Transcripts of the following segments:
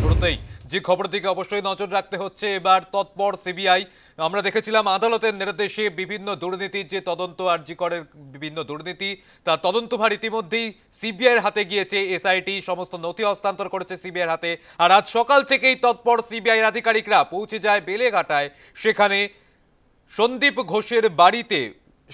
শুরুতেই যে খবর দিকে অবশ্যই নজর রাখতে হচ্ছে। এবার তৎপর সিবিআই, আমরা দেখেছিলাম আদালতের নির্দেশে বিভিন্ন দুর্নীতির যে তদন্ত আর জি করের বিভিন্ন দুর্নীতি, তার তদন্তভার ইতিমধ্যেই সিবিআইয়ের হাতে গিয়েছে। এসআইটি সমস্ত নথি হস্তান্তর করেছে সিবিআইয়ের হাতে। আর আজ সকাল থেকেই তৎপর সিবিআইয়ের আধিকারিকরা পৌঁছে যায় বেলেঘাটায়। সেখানে সন্দীপ ঘোষের বাড়িতে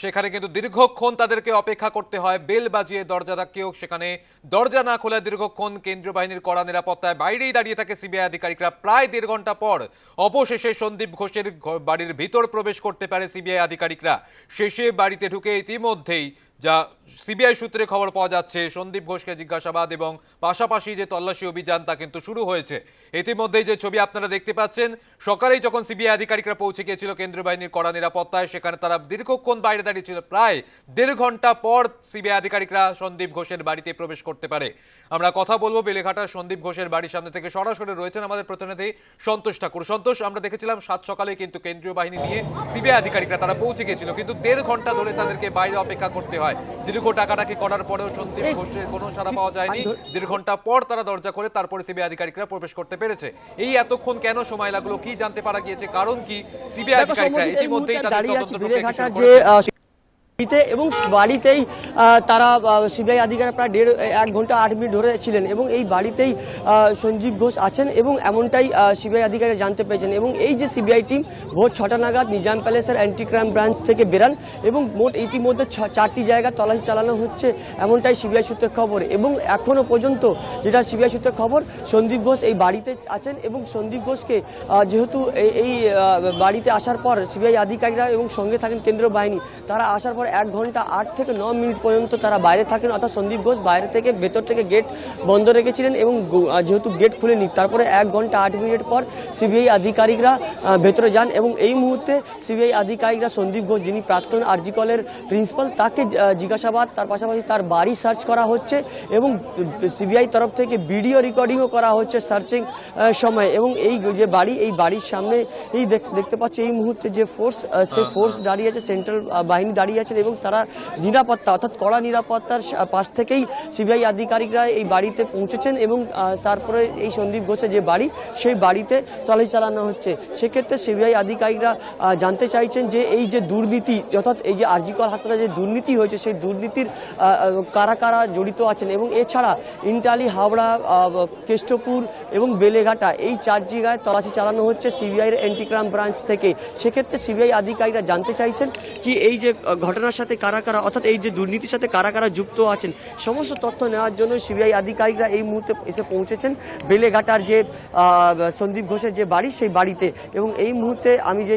সেখানে কিন্তু দীর্ঘক্ষণ তাদেরকে অপেক্ষা করতে হয়, বেল বাজিয়ে দরজা কেউ সেখানে। দরজা না খোলা দীর্ঘক্ষণ কেন্দ্রীয় বাহিনীর কড়া নিরাপত্তায় বাইরেই দাঁড়িয়ে থাকে সিবিআই আধিকারিকরা। প্রায় দেড় ঘণ্টা পর অবশেষে সন্দীপ ঘোষের বাড়ির ভিতর প্রবেশ করতে পারে সিবিআই আধিকারিকরা। শেষে বাড়িতে ঢুকে ইতিমধ্যেই যা সিবিআই সূত্রে খবর পাওয়া যাচ্ছে, সন্দীপ ঘোষকে জিজ্ঞাসাবাদ এবং পাশাপাশি যে তল্লাশি অভিযান তা কিন্তু শুরু হয়েছে। ইতিমধ্যেই যে ছবি আপনারা দেখতে পাচ্ছেন, সকালেই যখন সিবিআই আধিকারিকরা পৌঁছে গিয়েছিল কেন্দ্রীয় বাহিনীর কড়া নিরাপত্তায়, সেখানে তারা দীর্ঘক্ষণ বাইরে দাঁড়িয়েছিল প্রায় দেড় ঘণ্টা পর সিবিআই আধিকারিকরা সন্দীপ ঘোষের বাড়িতে প্রবেশ করতে পারে। আমরা কথা বলব বেলেঘাটা সন্দীপ ঘোষের বাড়ির সামনে থেকে। সরাসরি রয়েছেন আমাদের প্রতিনিধি সন্তোষ ঠাকুর। সন্তোষ, আমরা দেখেছিলাম সাত সকালে কিন্তু কেন্দ্রীয় বাহিনী নিয়ে সিবিআই আধিকারিকরা তারা পৌঁছে গিয়েছিল, কিন্তু দেড় ঘণ্টা ধরে তাদেরকে বাইরে অপেক্ষা করতে হয়। দীর্ঘ টাকাটাকি করার পরেও সন্দীপ ঘোষের কোনো সাড়া পাওয়া যায়নি। দেড় ঘণ্টা পর তারা দরজা করে তারপরে সিবিআই আধিকারিকরা প্রবেশ করতে পেরেছে। এই এতক্ষণ কেন সময় লাগল? কি জানতে পারা গিয়েছে? কারণ কি? সিবিআই আধিকারিকরা ইতিমধ্যেই তাদের তদন্ত যে বাড়িতে এবং বাড়িতেই তারা সিবিআই আধিকারিক প্রায় দেড়, এক ঘণ্টা, আট মিনিট ধরে ছিলেন এবং এই বাড়িতেই সঞ্জীব ঘোষ আছেন এবং এমনটাই সিবিআই আধিকারিক জানতে পেরেছেন এবং এই যে সিবিআই টিম ভোর ছটা নাগাদ নিজাম প্যালেসের অ্যান্টি ক্রাইম ব্রাঞ্চ থেকে বেরান এবং মোট ইতিমধ্যে চারটি জায়গা তল্লাশি চালানো হচ্ছে এমনটাই সিবিআই সূত্রে খবর এবং এখনও পর্যন্ত যেটা সিবিআই সূত্রে খবর সন্দীপ ঘোষ এই বাড়িতে আছেন এবং সন্দীপ ঘোষকে যেহেতু এই- বাড়িতে আসার পর সিবিআই আধিকারিকরা এবং সঙ্গে থাকেন কেন্দ্রীয় বাহিনী, তারা আসার পর এক ঘণ্টা আট থেকে ন মিনিট পর্যন্ত তারা বাইরে থাকেন। অর্থাৎ সন্দীপ ঘোষ বাইরে থেকে ভেতর থেকে গেট বন্ধ রেখেছিলেন এবং যেহেতু গেট খুলেনি তারপরে এক ঘণ্টা আট মিনিট পর সিবিআই আধিকারিকরা ভেতরে যান এবং এই মুহূর্তে সিবিআই আধিকারিকরা সন্দীপ ঘোষ যিনি প্রাক্তন আরজি কলের প্রিন্সিপাল তাকে জিজ্ঞাসাবাদ তার পাশাপাশি তার বাড়ি সার্চ করা হচ্ছে এবং সিবিআই তরফ থেকে ভিডিও রেকর্ডিংও করা হচ্ছে সার্চিং সময় এবং এই যে বাড়ি এই বাড়ির সামনে এই দেখতে পাচ্ছি এই মুহূর্তে যে ফোর্স সে ফোর্স দাঁড়িয়ে আছে সেন্ট্রাল বাহিনী দাঁড়িয়ে আছেন এবং তারা নিরাপত্তা অর্থাৎ কড়া নিরাপত্তার পাশ থেকেই সিবিআই আধিকারিকরা এই বাড়িতে পৌঁছেছেন এবং তারপরে এই সন্দীপ ঘোষের যে বাড়ি সেই বাড়িতে তল্লাশি চালানো হচ্ছে। সেক্ষেত্রে সিবিআই আধিকারিকরা জানতে চাইছেন যে এই যে দুর্নীতি অর্থাৎ এই যে আরজিকর হাসপাতালে যে দুর্নীতি হয়েছে সেই দুর্নীতির কারা কারা জড়িত আছেন এবং এছাড়া ইন্টালি হাওড়া কেষ্টপুর এবং বেলেঘাটা এই চার জায়গায় তলাশি চালানো হচ্ছে সিবিআই এর অ্যান্টিক্রাইম ব্রাঞ্চ থেকে। সেক্ষেত্রে সিবিআই আধিকারিকরা জানতে চাইছেন কি এই যে আহ, ঘটনার সাথে কারা কারা, অর্থাৎ এই যে দুর্নীতির সাথে কারা কারা যুক্ত আছেন, সমস্ত তথ্য নেওয়ার জন্য সিবিআই আধিকারিকরা এই মুহূর্তে এসে পৌঁছেছেন। বেলেঘাটার যে সন্দীপ ঘোষের যে বাড়ি, সেই বাড়িতে। এবং এই মুহূর্তে আমি যে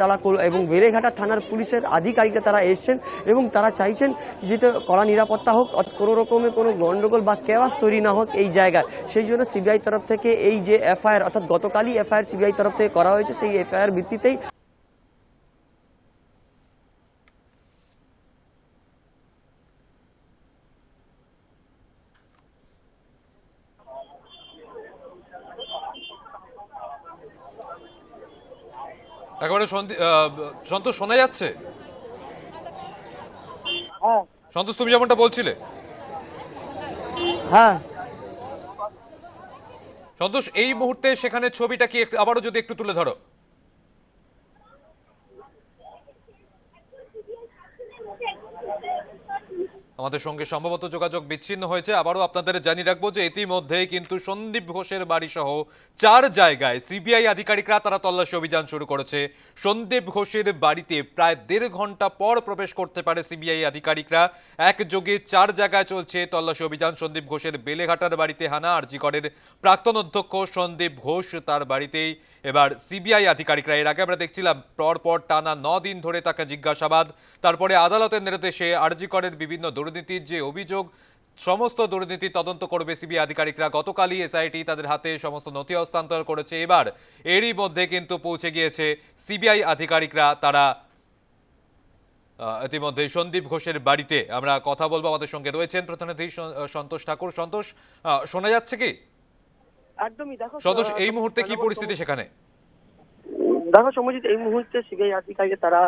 তারা এবং বেড়েঘাটা থানার পুলিশের আধিকারিকরা তারা এসছেন এবং তারা চাইছেন যেতে কড়া নিরাপত্তা হোক কোনো রকমের কোনো গন্ডগোল বা কেওয়াস তৈরি না হোক এই জায়গায়। সেই জন্য সিবিআই তরফ থেকে এই যে এফআইআর, অর্থাৎ গতকালই এফআইআর সিবিআই তরফ থেকে করা হয়েছে, সেই এফআইআর ভিত্তিতেই একেবারে সন্তোষ শোনা যাচ্ছে? হ্যাঁ। সন্তোষ তুমি যেমনটা বলছিলে। হ্যাঁ। সন্তোষ এই মুহূর্তে সেখানে ছবিটা কি আবারও যদি একটু তুলে ধরো। আমাদের সঙ্গে সম্ভবত যোগাযোগ বিচ্ছিন্ন হয়েছে। আবারও আপনাদের জানিয়ে রাখব যে ইতিমধ্যেই কিন্তু সন্দীপ ঘোষের বাড়ি সহ চার জায়গায় সিবিআই আধিকারিকরা তারা তল্লাশি অভিযান শুরু করেছে। সন্দীপ ঘোষের বাড়িতে প্রায় দেড় ঘণ্টা পর প্রবেশ করতে পারে সিবিআই আধিকারিকরা। একযোগে চার জায়গায় চলছে তল্লাশি অভিযান। সন্দীপ ঘোষের বেলেঘাটার বাড়িতে হানা আরজিকরের প্রাক্তন অধ্যক্ষ সন্দীপ ঘোষ তার বাড়িতেই। এবার সিবিআই আধিকারিকরা এর আগে আমরা দেখছিলাম পর পর টানা ন দিন ধরে তাকে জিজ্ঞাসাবাদ। তারপরে আদালতের নির্দেশে আরজিকরের বিভিন্ন দুর্নীতির যে অভিযোগ সমস্ত দুর্নীতি তদন্ত করবে সিবিআই আধিকারিকরা। গতকালই এসআইটি তাদের হাতে সমস্ত নথি হস্তান্তর করেছে। এবার এরই মধ্যে কিন্তু পৌঁছে গিয়েছে সিবিআই আধিকারিকরা। তারা ইতিমধ্যে সন্দীপ ঘোষের বাড়িতে আমরা কথা বলব। আমাদের সঙ্গে রয়েছেন প্রতিনিধি সন্তোষ ঠাকুর। সন্তোষ শোনা যাচ্ছে কি? একদমই দেখো সন্তোষ এই মুহূর্তে কি পরিস্থিতি সেখানে? দেখো সমজিৎ এই মুহূর্তে সিবিআই আধিকারিক তারা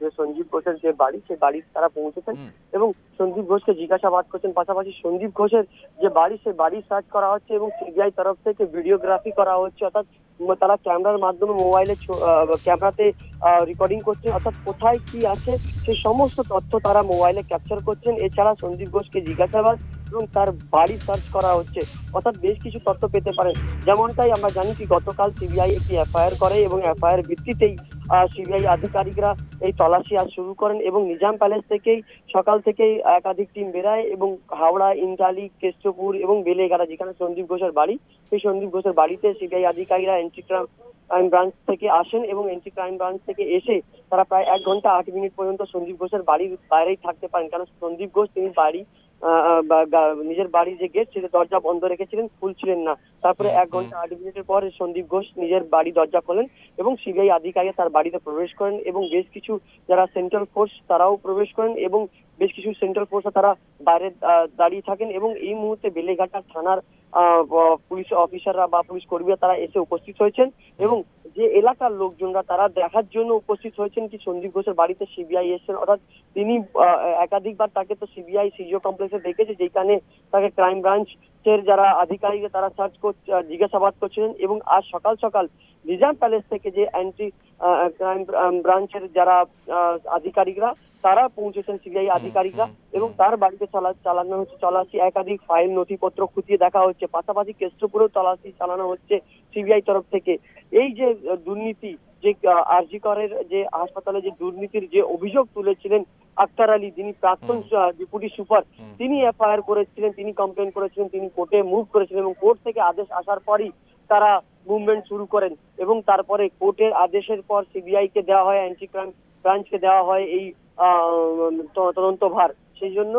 যে সঞ্জীব ঘোষের যে বাড়ি সেই বাড়ি তারা পৌঁছেছেন এবং সঞ্জীব ঘোষকে জিজ্ঞাসাবাদ করছেন। পাশাপাশি সঞ্জীব ঘোষের যে বাড়ি সেই বাড়ি সার্চ করা হচ্ছে এবং সিবিআই তরফ থেকে ভিডিওগ্রাফি করা হচ্ছে। অর্থাৎ তারা ক্যামেরার মাধ্যমে মোবাইলে ক্যামেরাতে রেকর্ডিং করছেন অর্থাৎ কোথায় কি আছে সেই সমস্ত তথ্য তারা মোবাইলে ক্যাপচার করছেন। এছাড়া সঞ্জীব ঘোষকে জিজ্ঞাসাবাদ এবং তার বাড়ি সার্চ করা হচ্ছে। অর্থাৎ বেশ কিছু তথ্য পেতে পারেন। যেমনটাই আমরা জানি কি, গতকাল সিবিআই একটি এফআইআর করে এবং এফআইআর ভিত্তিতেই সিবিআই আধিকারিকরা এই তল্লাশি আজ শুরু করেন এবং নিজাম প্যালেস থেকেই, সকাল থেকেই একাধিক টিম বেরায় এবং হাওড়া, ইন্টালি, কেষ্টপুর এবং বেলেঘাটা, যেখানে সন্দীপ ঘোষের বাড়ি, সেই সন্দীপ ঘোষের বাড়িতে সিবিআই আধিকারিকরা এন্ট্রি ক্রাইম ব্রাঞ্চ থেকে আসেন এবং এন্ট্রি ক্রাইম ব্রাঞ্চ থেকে এসে তারা প্রায় এক ঘণ্টা, আট মিনিট পর্যন্ত সন্দীপ ঘোষের বাড়ির বাইরেই থাকতে পারেন। কারণ সন্দীপ ঘোষ, তিনি বাড়ি নিজের বাড়ির যে গেট সেটা দরজা বন্ধ রেখেছিলেন খুলছিলেন না। তারপরে এক ঘণ্টা আট মিনিটের পরে সন্দীপ ঘোষ নিজের বাড়ি দরজা খোলেন এবং সিবিআই আধিকারিক তার বাড়িতে প্রবেশ করেন এবং বেশ কিছু যারা সেন্ট্রাল ফোর্স তারাও প্রবেশ করেন এবং বেশ কিছু সেন্ট্রাল ফোর্স তারা বাইরে দাঁড়িয়ে থাকেন এবং এই মুহূর্তে বেলেঘাটা থানার পুলিশ অফিসাররা বা পুলিশ কর্মীরা তারা এসে উপস্থিত হয়েছেন এবং যে এলাকার লোকজনরা তারা দেখার জন্য উপস্থিত হয়েছেন কি সন্দীপ ঘোষের বাড়িতে সিবিআই এসেছেন। অর্থাৎ তিনি একাধিকবার তাকে তো সিবিআই সিজিও কমপ্লেক্সে দেখেছে যেখানে তাকে ক্রাইম ব্রাঞ্চের যারা আধিকারিক তারা সার্চ জিজ্ঞাসাবাদ করছিলেন এবং আজ সকাল সকাল নিজাম প্যালেস থেকে যে অ্যান্টি ক্রাইম ব্রাঞ্চের যারা আধিকারিকরা তারা পৌঁছেছেন সিবিআই আধিকারিকরা এবং তার বাড়িতে চালানো হচ্ছে। তল্লাশি একাধিক ফাইল নথিপত্র খুঁটিয়ে দেখা হচ্ছে। পাশাপাশি কেষ্টপুরেও তল্লাশি চালানো হচ্ছে সিবিআই তরফ থেকে। এই যে দুর্নীতি যে আরজি করের যে হাসপাতালে যে দুর্নীতির যে অভিযোগ তুলেছিলেন আক্তার আলী যিনি প্রাক্তন ডেপুটি সুপার তিনি এফআইআর করেছিলেন তিনি কমপ্লেন করেছিলেন তিনি কোর্টে মুভ করেছিলেন এবং কোর্ট থেকে আদেশ আসার পরই তারা মুভমেন্ট শুরু করেন এবং তারপরে কোর্টের আদেশের পর সিবিআই কে দেওয়া হয় অ্যান্টি ক্রাইম ব্রাঞ্চকে দেওয়া হয় এই তদন্ত ভার সেই জন্য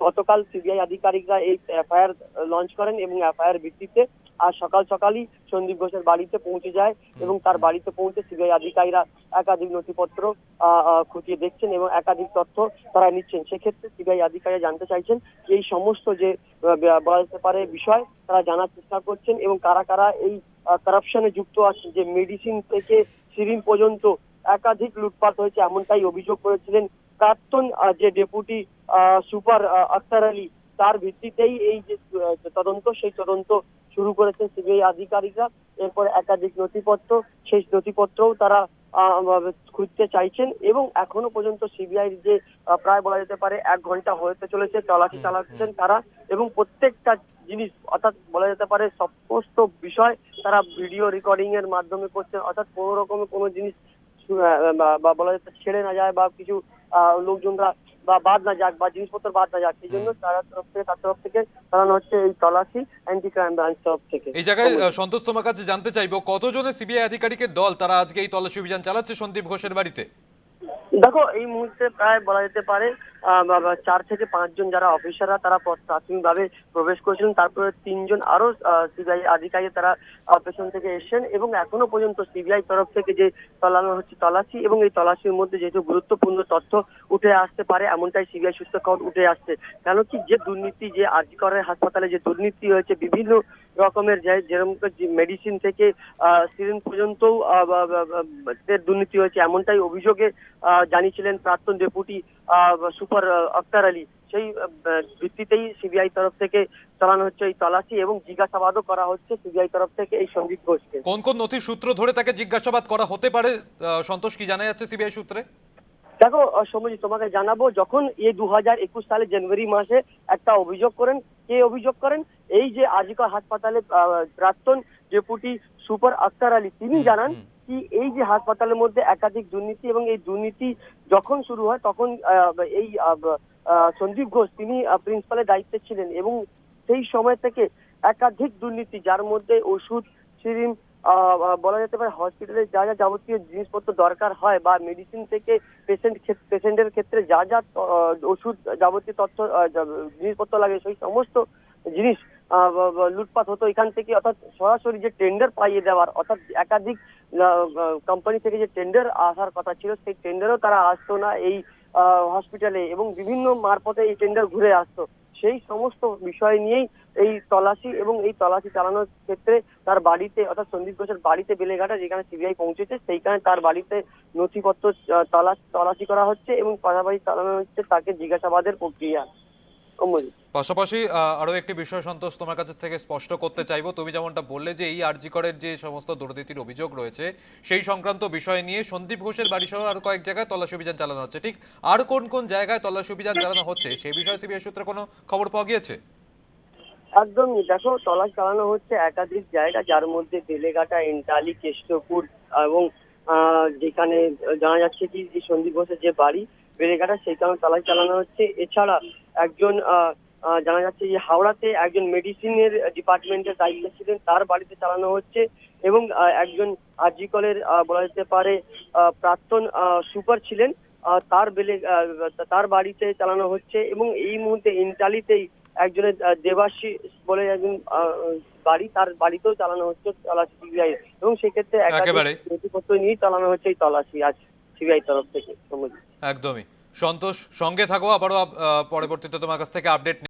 গতকাল সিবিআই আধিকারিকরা এই এফআইআর লঞ্চ করেন এবং এফআইআর ভিত্তিতে আজ সকাল সকালই সন্দীপ ঘোষের বাড়িতে পৌঁছে যায় এবং তার বাড়িতে পৌঁছে সিবিআই আধিকারিকরা একাধিক নথিপত্র খতিয়ে দেখছেন এবং একাধিক তথ্য তারা নিচ্ছেন। সেক্ষেত্রে সিবিআই আধিকারিকরা জানতে চাইছেন এই সমস্ত যে বলা যেতে পারে বিষয় তারা জানার চেষ্টা করছেন এবং কারা কারা এই কারাপশনে যুক্ত আছেন যে মেডিসিন থেকে সিরিন পর্যন্ত একাধিক লুটপাট হয়েছে এমনটাই অভিযোগ করেছিলেন প্রাক্তন যে ডেপুটি সুপার আক্তার আলী। তার ভিত্তিতেই এই যে তদন্ত সেই তদন্ত শুরু করেছেন সিবিআই আধিকারিকরা। এরপর একাধিক নথিপত্র সেই নথিপত্রও তারা আহ, খুঁজতে চাইছেন এবং এখনও পর্যন্ত সিবিআই যে প্রায় বলা যেতে পারে এক ঘণ্টা হতে চলেছে তল্লাশি চালাচ্ছেন তারা এবং প্রত্যেকটা জিনিস অর্থাৎ বলা যেতে পারে সমস্ত বিষয় তারা ভিডিও রেকর্ডিং এর মাধ্যমে করছেন অর্থাৎ কোনো রকমের কোনো জিনিস বা- বলা যেতে ছেড়ে না যায় বা কিছু লোকজনরা বা বাদ না যাক বা জিনিসপত্র বাদ না যাক সেই জন্য তারা তরফ থেকে তার তরফ থেকে চালানো হচ্ছে এই তলাশি অ্যান্টি ক্রাইম ব্রাঞ্চ তরফ থেকে। এই জায়গায় সন্তোষ তোমার কাছে জানতে চাইব কতজনের সিবিআই আধিকারিকের দল তারা আজকে এই তল্লাশি অভিযান চালাচ্ছে সন্দীপ ঘোষের বাড়িতে? দেখো এই মুহূর্তে প্রায় বলা যেতে পারে চার থেকে পাঁচজন যারা অফিসাররা তারা প্রাথমিকভাবে প্রবেশ করেছিলেন, তারপরে তিনজন আরও সিবিআই আধিকারিক তারা পেছন থেকে এসেছেন এবং এখনও পর্যন্ত সিবিআই তরফ থেকে যে তলানো হচ্ছে তল্লাশি এবং এই তল্লাশির মধ্যে যেহেতু গুরুত্বপূর্ণ তথ্য উঠে আসতে পারে, এমনটাই সিবিআই সূত্র খবর উঠে আসছে। কেন কি যে দুর্নীতি, যে আরজি করের হাসপাতালে যে দুর্নীতি হয়েছে, বিভিন্ন রকমের যে, যেরকম মেডিসিন থেকে সিরিন পর্যন্ত দুর্নীতি হয়েছে, এমনটাই অভিযোগে জানিয়েছিলেন প্রাক্তন ডেপুটি সুপার আক্তার আলী। সেই ভিত্তিতেই সিবিআই তরফ থেকে চালানো হচ্ছে এই তল্লাশি এবং জিজ্ঞাসাবাদও করা হচ্ছে সিবিআই তরফ থেকে এই সন্দীপ ঘোষকে। কোন কোন নথির সূত্র ধরে তাকে জিজ্ঞাসাবাদ করা হতে পারে সন্তোষ কি জানা যাচ্ছে সিবিআই সূত্রে? দেখো সৌম্যজি তোমাকে জানাব যখন এই দু হাজার একুশ সালে জানুয়ারি মাসে একটা অভিযোগ করেন কে অভিযোগ করেন? এই যে আজিকর হাসপাতালে প্রাক্তন ডেপুটি সুপার আক্তার আলী তিনি জানান কি এই যে হাসপাতালের মধ্যে একাধিক দুর্নীতি এবং এই দুর্নীতি যখন শুরু হয়, তখন এই সন্দীপ ঘোষ তিনি প্রিন্সিপালের দায়িত্বে ছিলেন এবং সেই সময় থেকে একাধিক দুর্নীতি যার মধ্যে ওষুধ, সিরিম বলা যেতে পারে হসপিটালে যা যা যাবতীয় জিনিসপত্র দরকার হয় বা মেডিসিন থেকে পেশেন্ট পেশেন্টের ক্ষেত্রে যা যা ওষুধ যাবতীয় তথ্য জিনিসপত্র লাগে, সেই সমস্ত জিনিস লুটপাট হতো এখান থেকে অর্থাৎ সরাসরি যে টেন্ডার পাইয়ে দেওয়ার অর্থাৎ একাধিক কোম্পানি থেকে যে টেন্ডার আসার কথা ছিল সেই টেন্ডারও তারা আসতো না এই হসপিটালে এবং বিভিন্ন মারফতে এই টেন্ডার ঘুরে আসতো। সেই সমস্ত বিষয় নিয়েই এই তলাশি এবং এই তলাশি চালানোর ক্ষেত্রে তার বাড়িতে অর্থাৎ সন্দীপ ঘোষের বাড়িতে বেলেঘাটা যেখানে সিবিআই পৌঁছেছে সেইখানে তার বাড়িতে নথিপত্র আহ, তল্লাশ তল্লাশি করা হচ্ছে এবং পাশাপাশি চালানো হচ্ছে তাকে জিজ্ঞাসাবাদের প্রক্রিয়া। পাশাপাশি আরও একটি বিষয় সন্তোষ তোমার কাছে থেকে স্পষ্ট করতে চাইব। তুমি যেমনটা বললে যে এই আরজিকরের যে সমস্ত দুর্নীতির অভিযোগ রয়েছে সেই সংক্রান্ত বিষয় নিয়ে সন্দীপ ঘোষের বাড়ি সহ আরও কয়েক জায়গায় তল্লাশি অভিযান চালানো হচ্ছে। ঠিক আর কোন কোন জায়গায় তল্লাশি অভিযান চালানো হচ্ছে সেই বিষয়ে সিবিআই সূত্রে কোনো খবর পাওয়া গিয়েছে? একদমই। দেখো তলাশ চালানো হচ্ছে একাধিক জায়গা যার মধ্যে বেলেঘাটা এন্টালি কেষ্টপুর এবং যেখানে জানা যাচ্ছে কি সন্দীপ ঘোষের যে বাড়ি বেলেঘাটা সেইখানে তলাশ চালানো হচ্ছে। এছাড়া একজন জানা যাচ্ছে যে হাওড়াতে একজন মেডিসিনের ডিপার্টমেন্টের দায়িত্বে ছিলেন তার বাড়িতে চালানো হচ্ছে এবং একজন আরজিকলের আহ, বলা যেতে পারে প্রাক্তন সুপার ছিলেন তার বেলে তার বাড়িতে চালানো হচ্ছে এবং এই মুহূর্তে ইন্টালিতেই একজনের আহ, দেবাশিস বলে একজন বাড়ি তার বাড়িতেও চালানো হচ্ছে তল্লাশি সিবিআই এবং সেক্ষেত্রে একাধিক নথিপত্র নিয়ে চালানো হচ্ছে এই তল্লাশি আজ সিবিআই তরফ থেকে। একদমই। সন্তোষ সঙ্গে থাকো আবারও পরবর্তীতে তোমার কাছ থেকে আপডেট